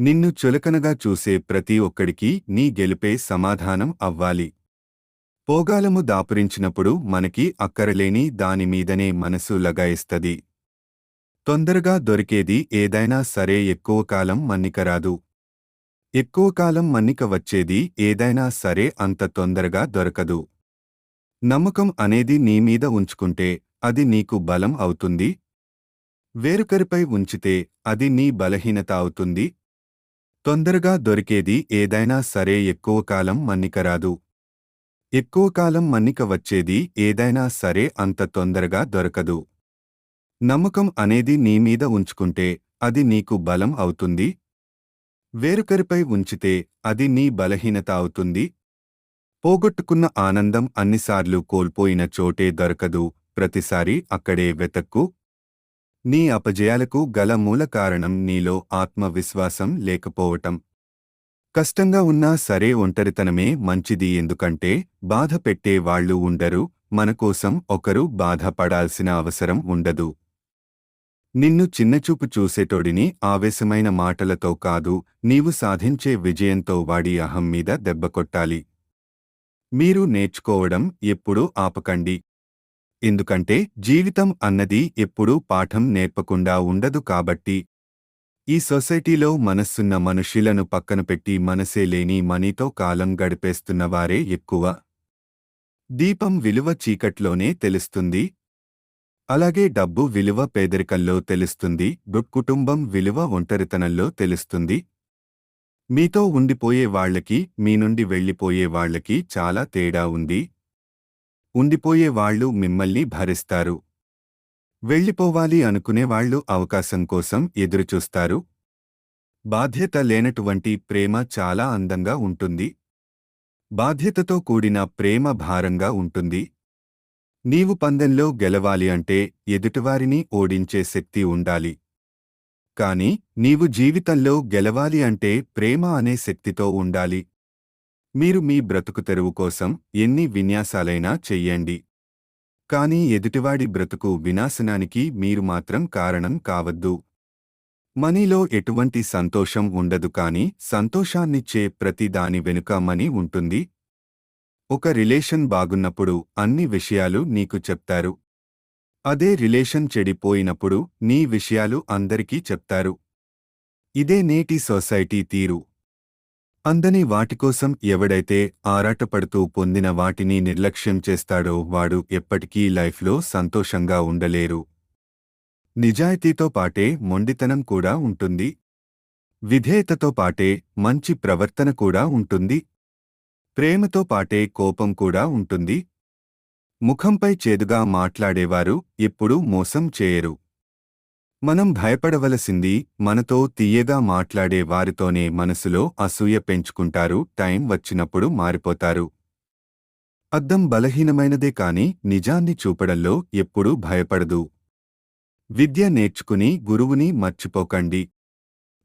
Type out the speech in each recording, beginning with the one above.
నిన్ను చులకనగా చూసే ప్రతి ఒక్కడికి నీ గెలుపే సమాధానం అవ్వాలి. పోగాలము దాపురించినప్పుడు మనకి అక్కరలేని దానిమీదనే మనసు లగాయిస్తది. తొందరగా దొరికేది ఏదైనా సరే ఎక్కువ కాలం మన్నిక రాదు ఎక్కువ కాలం మన్నిక వచ్చేది ఏదైనా సరే అంత తొందరగా దొరకదు. నమ్మకం అనేది నీమీద ఉంచుకుంటే అది నీకు బలం అవుతుంది. వేరొకరిపై ఉంచితే అది నీ బలహీనత అవుతుంది. తొందరగా దొరికేది ఏదైనా సరే ఎక్కువ కాలం మన్నికరాదు ఎక్కువ కాలం మన్నిక వచ్చేది ఏదైనా సరే అంత తొందరగా దొరకదు. నమ్మకం అనేది నీ మీద ఉంచుకుంటే అది నీకు బలం అవుతుంది. వేరొకరిపై ఉంచితే అది నీ బలహీనత అవుతుంది. పోగొట్టుకున్న ఆనందం అన్నిసార్లు కోల్పోయిన చోటే దొరకదు. ప్రతిసారి అక్కడే వెతక్కు నీ అపజయాలకు గల మూల కారణం నీలో ఆత్మవిశ్వాసం లేకపోవటం. కష్టంగా ఉన్నా సరే ఒంటరితనమే మంచిది ఎందుకంటే బాధ పెట్టే వాళ్ళు ఉండరు మనకోసం ఒకరు బాధపడాల్సిన అవసరం ఉండదు. నిన్ను చిన్నచూపు చూసేటోడిని ఆవేశమైన మాటలతో కాదు నీవు సాధించే విజయంతో వాడి అహం మీద దెబ్బకొట్టాలి మీరు నేర్చుకోవడం ఎప్పుడూ ఆపకండి. ఎందుకంటే జీవితం అన్నది ఎప్పుడూ పాఠం నేర్పకుండా ఉండదు కాబట్టి. ఈ సొసైటీలో మనస్సున్న మనుషులను పక్కన పెట్టి మనసే లేని మనీతో కాలం గడిపేస్తున్నవారే ఎక్కువ. దీపం విలువ చీకట్లోనే తెలుస్తుంది. అలాగే డబ్బు విలువ పేదరికంలో తెలుస్తుంది. గుడ్ కుటుంబం విలువ ఒంటరితనంలో తెలుస్తుంది. మీతో ఉండిపోయే వాళ్ళకి మీ నుండి వెళ్ళిపోయే వాళ్ళకి చాలా తేడా ఉంది. ఉండిపోయేవాళ్ళు మిమ్మల్ని భరిస్తారు. వెళ్ళిపోవాలి అనుకునేవాళ్ళు అవకాశం కోసం ఎదురుచూస్తారు. బాధ్యత లేనటువంటి ప్రేమ చాలా అందంగా ఉంటుంది. బాధ్యతతో కూడిన ప్రేమ భారంగా ఉంటుంది. నీవు పందెంలో గెలవాలి అంటే ఎదుటివారిని ఓడించే శక్తి ఉండాలి. కాని నీవు జీవితంలో గెలవాలి అంటే ప్రేమ అనే శక్తితో ఉండాలి. మీరు మీ బ్రతుకు తెరువు కోసం ఎన్ని విన్యాసాలైనా చెయ్యండి. కాని ఎదుటివాడి బ్రతుకు వినాశనానికి మీరు మాత్రం కారణం కావద్దు. మనీలో ఎటువంటి సంతోషం ఉండదు కాని సంతోషాన్నిచ్చే ప్రతి దాని వెనుక మనీ ఉంటుంది. ఒక రిలేషన్ బాగున్నప్పుడు అన్ని విషయాలు నీకు చెప్తారు. అదే రిలేషన్ చెడిపోయినప్పుడు నీ విషయాలు అందరికీ చెప్తారు. ఇదే నేటి సొసైటీ తీరు. అందని వాటికోసం ఎవడైతే ఆరాటపడుతూ పొందిన వాటిని నిర్లక్ష్యం చేస్తాడో వాడు ఎప్పటికీ లైఫ్లో సంతోషంగా ఉండలేరు. నిజాయితీతో పాటే మొండితనం కూడా ఉంటుంది. విధేయతతో పాటే మంచి ప్రవర్తన కూడా ఉంటుంది. ప్రేమతో పాటే కోపం కూడా ఉంటుంది. ముఖంపై చేదుగా మాట్లాడేవారు ఎప్పుడూ మోసం చేయరు. మనం భయపడవలసింది మనతో తీయగా మాట్లాడే వారితోనే మనసులో అసూయ పెంచుకుంటారు టైం వచ్చినప్పుడు మారిపోతారు. అద్దం బలహీనమైనదే కాని నిజాన్ని చూపడంలో ఎప్పుడూ భయపడదు. విద్య నేర్చుకుని గురువుని మర్చిపోకండి.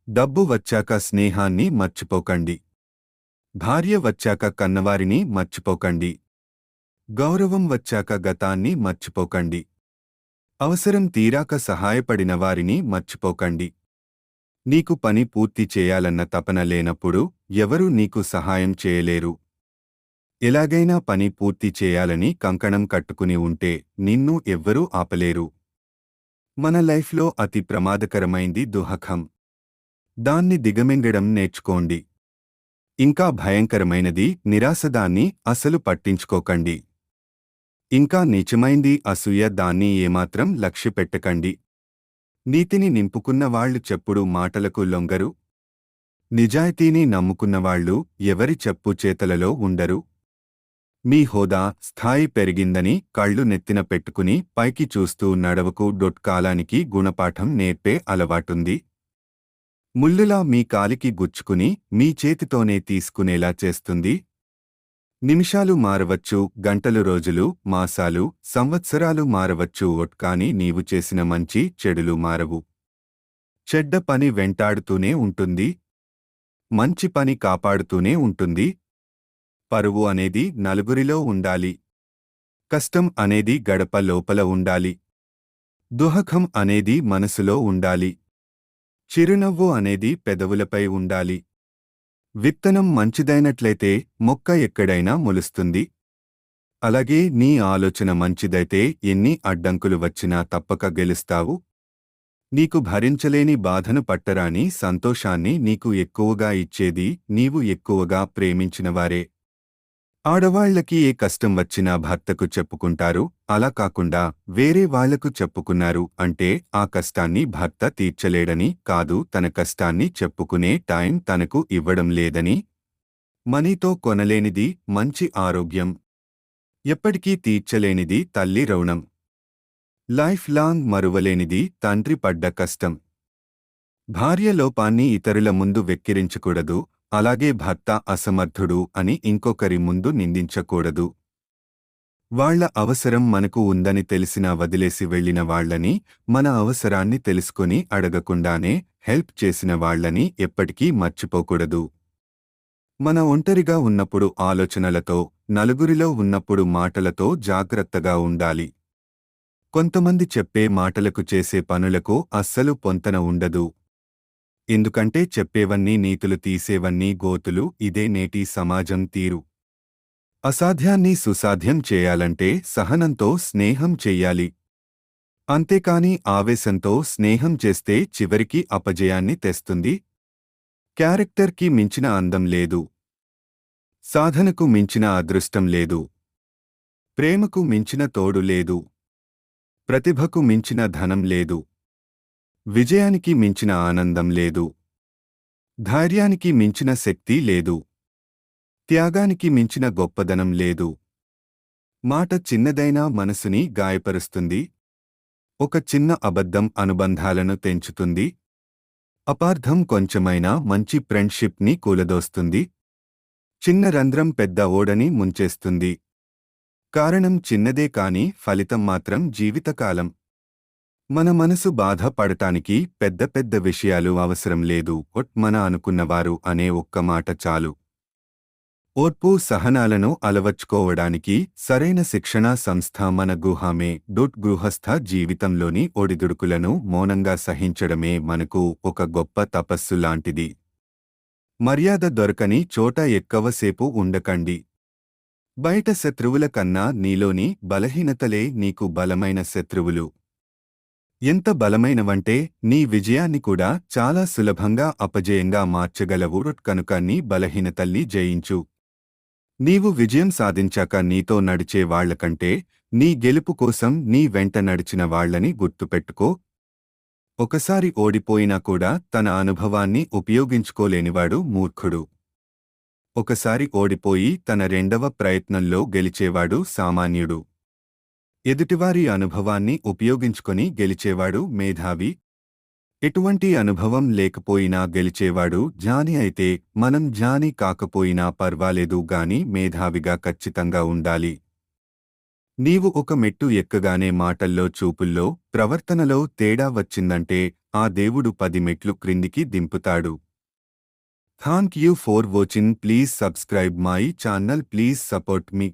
డబ్బు వచ్చాక స్నేహాన్ని మర్చిపోకండి. భార్య వచ్చాక కన్నవారిని మర్చిపోకండి. గౌరవం వచ్చాక గతాన్ని మర్చిపోకండి. అవసరం తీరాక సహాయపడిన వారిని మర్చిపోకండి. నీకు పని పూర్తి చేయాలన్న తపన లేనప్పుడు ఎవరూ నీకు సహాయం చేయలేరు. ఎలాగైనా పని పూర్తి చేయాలని కంకణం కట్టుకుని ఉంటే నిన్ను ఎవ్వరూ ఆపలేరు. మన లైఫ్లో అతి ప్రమాదకరమైంది దుహఖం దాన్ని దిగమింగడం నేర్చుకోండి. ఇంకా భయంకరమైనది నిరాశదాన్ని అసలు పట్టించుకోకండి. ఇంకా నిజమైంది అసూయ దాన్ని ఏమాత్రం లక్ష్యపెట్టకండి. నీతిని నింపుకున్నవాళ్ళు చెప్పుడు మాటలకు లొంగరు. నిజాయితీని నమ్ముకున్నవాళ్ళు ఎవరి చెప్పు చేతలలో ఉండరు. మీ హోదా స్థాయి పెరిగిందని కళ్ళు నెత్తిన పెట్టుకుని పైకి చూస్తూ నడవకు డొట్ కాలానికి గుణపాఠం నేర్పే అలవాటుంది. ముల్లులా మీ కాలికి గుచ్చుకుని మీ చేతితోనే తీసుకునేలా చేస్తుంది. నిమిషాలు మారవచ్చు గంటలు రోజులు మాసాలు సంవత్సరాలు మారవచ్చు ఒట్కాని నీవు చేసిన మంచి చెడులు మారవు. చెడ్డ పని వెంటాడుతూనే ఉంటుంది. మంచి పని కాపాడుతూనే ఉంటుంది. పరువు అనేది నలుగురిలో ఉండాలి. కష్టం అనేది గడప లోపల ఉండాలి. దుహకం అనేది మనసులో ఉండాలి. చిరునవ్వు అనేది పెదవులపై ఉండాలి. విత్తనం మంచిదైనట్లయితే మొక్క ఎక్కడైనా మొలుస్తుంది. అలాగే నీ ఆలోచన మంచిదైతే ఎన్ని అడ్డంకులు వచ్చినా తప్పక గెలుస్తావు. నీకు భరించలేని బాధను పట్టరాని సంతోషాన్ని నీకు ఎక్కువగా ఇచ్చేది నీవు ఎక్కువగా ప్రేమించినవారే ఆడవాళ్ళకి ఏ కష్టం వచ్చినా భర్తకు చెప్పుకుంటారు అలా కాకుండా వేరే వాళ్ళకు చెప్పుకున్నారు అంటే ఆ కష్టాన్ని భర్త తీర్చలేడని కాదు తన కష్టాన్ని చెప్పుకునే టైం తనకు ఇవ్వడం లేదని. మనీతో కొనలేనిది మంచి ఆరోగ్యం. ఎప్పటికీ తీర్చలేనిది తల్లి రుణం. లైఫ్ లాంగ్ మరువలేనిది తండ్రి పడ్డ కష్టం. భార్య లోపాన్ని ఇతరుల ముందు వెక్కిరించకూడదు అలాగే భర్త అసమర్థుడు అని ఇంకొకరి ముందు నిందించకూడదు. వాళ్ళ అవసరం మనకు ఉందని తెలిసినా వదిలేసి వెళ్ళిన వాళ్ళని మన అవసరాన్ని తెలుసుకొని అడగకుండానే హెల్ప్ చేసిన వాళ్ళని ఎప్పటికీ మర్చిపోకూడదు. మన ఒంటరిగా ఉన్నప్పుడు ఆలోచనలతో నలుగురిలో ఉన్నప్పుడు మాటలతో జాగ్రత్తగా ఉండాలి. కొంతమంది చెప్పే మాటలకు చేసే పనులకు అస్సలు పొంతన ఉండదు. ఎందుకంటే చెప్పేవన్నీ నీతులు తీసేవన్నీ గోతులు ఇదే నేటి సమాజం తీరు. అసాధ్యాన్ని సుసాధ్యం చేయాలంటే సహనంతో స్నేహం చెయ్యాలి. అంతేకాని ఆవేశంతో స్నేహం చేస్తే చివరికి అపజయాన్ని తెస్తుంది. క్యారెక్టర్కి మించిన అందం లేదు. సాధనకు మించిన అదృష్టం లేదు. ప్రేమకు మించిన తోడు లేదు. ప్రతిభకు మించిన ధనం లేదు. విజయానికి మించిన ఆనందం లేదు. ధైర్యానికి మించిన శక్తి లేదు. త్యాగానికి మించిన గొప్పదనం లేదు. మాట చిన్నదైనా మనసుని గాయపరుస్తుంది. ఒక చిన్న అబద్ధం అనుబంధాలను తెంచుతుంది. అపార్థం కొంచెమైనా మంచి ఫ్రెండ్షిప్ని కూలదోస్తుంది. చిన్న రంధ్రం పెద్ద ఓడని ముంచేస్తుంది. కారణం చిన్నదే కాని ఫలితం మాత్రం జీవితకాలం. మన మనసు బాధ పడటానికి పెద్ద పెద్ద విషయాలు అవసరం లేదు ఒట్ మన అనుకున్నవారు అనే ఒక్క మాట చాలు. ఓర్పు సహనాలను అలవర్చుకోవడానికి సరైన శిక్షణా సంస్థ మన గుహామే డొట్ గృహస్థ జీవితంలోని ఒడిదుడుకులను మౌనంగా సహించడమే మనకు ఒక గొప్ప తపస్సు లాంటిది. మర్యాద దొరకని చోట ఎక్కువసేపు ఉండకండి. బయట శత్రువుల కన్నా నీలోని బలహీనతలే నీకు బలమైన శత్రువులు. ఎంత బలమైనవంటే నీ విజయాన్ని కూడా చాలా సులభంగా అపజయంగా మార్చగలవు. కనుక నీ బలహీనతల్ని జయించు. నీవు విజయం సాధించాక నీతో నడిచే వాళ్ళకంటే నీ గెలుపు కోసం నీ వెంట నడిచిన వాళ్ళని గుర్తుపెట్టుకో ఒకసారి ఓడిపోయినా కూడా తన అనుభవాన్ని ఉపయోగించుకోలేనివాడు మూర్ఖుడు. ఒకసారి ఓడిపోయి తన రెండవ ప్రయత్నంలో గెలిచేవాడు సామాన్యుడు. ఎదుటివారి అనుభవాన్ని ఉపయోగించుకొని గెలిచేవాడు మేధావి. ఎటువంటి అనుభవం లేకపోయినా గెలిచేవాడు జాని అయితే మనం జాని కాకపోయినా పర్వాలేదు గాని మేధావిగా ఖచ్చితంగా ఉండాలి. నీవు ఒక మెట్టు ఎక్కగానే మాటల్లో చూపుల్లో ప్రవర్తనలో తేడా వచ్చిందంటే ఆ దేవుడు పది మెట్లు క్రిందికి దింపుతాడు. Thank you for watching. Please subscribe my channel. Please support me.